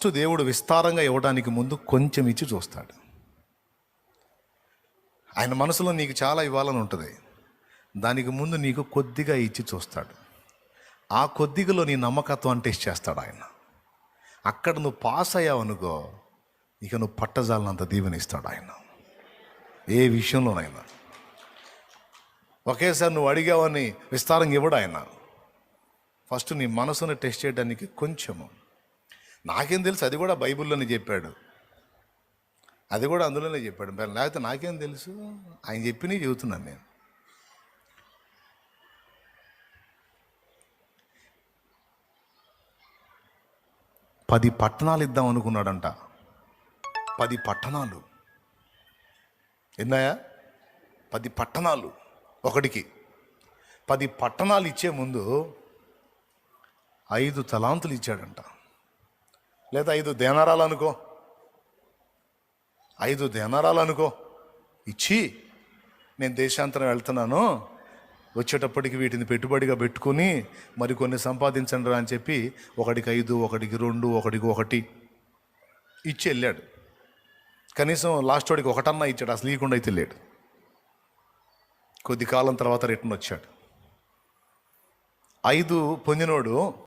First దేవుడు విస్తారంగా ఇవ్వడానికి ముందు కొంచెం ఇచ్చి చూస్తాడు. ఆయన మనసులో నీకు చాలా ఇవ్వాలని ఉంటుంది. దానికి ముందు నీకు కొద్దిగా ఇచ్చి చూస్తాడు. ఆ కొద్దిగలో నీ నమ్మకత్వం టెస్ట్ చేస్తాడు ఆయన. అక్కడ నువ్వు పాస్ అయ్యావు అనుకో ఇక నువ్వు పట్టజాలనంత దీవెనిస్తాడు ఆయన. ఏ విషయంలోనైనా. ఒకేసారి నువ్వు అడిగావని విస్తారంగా ఇవ్వడు ఆయన. ఫస్ట్ నీ మనసును టెస్ట్ చేయడానికి కొంచెము నాకేం తెలుసు అది కూడా బైబిల్లోనే చెప్పాడు. అది కూడా అందులోనే చెప్పాడు. మరి లేకపోతే నాకేం తెలుసు? ఆయన చెప్పినవి చెబుతున్నాను నేను. పది పట్టణాలు ఇద్దాం అనుకున్నాడంట. పది పట్టణాలు. ఎన్నాయా? పది పట్టణాలు. ఒకటికి. పది పట్టణాలు ఇచ్చే ముందు ఐదు తలాంతులు ఇచ్చాడంట. లేదా ఐదు దేనారాలు అనుకో. ఐదు దేనారాలు అనుకో. ఇచ్చి నేను దేశాంతరం వెళ్తున్నాను. వచ్చేటప్పటికి వీటిని పెట్టుబడిగా పెట్టుకుని మరికొన్ని సంపాదించండి రా అని చెప్పి ఒకటికి ఐదు ఒకటికి రెండు ఒకటికి ఒకటి ఇచ్చి వెళ్ళాడు. కనీసం లాస్ట్ వాడికి ఒకటన్నా ఇచ్చాడు అసలు ఇవ్వకుండా అయితే లేడు. కొద్ది కాలం తర్వాత రిటర్న్ వచ్చాడు. ఐదు పొందినోడు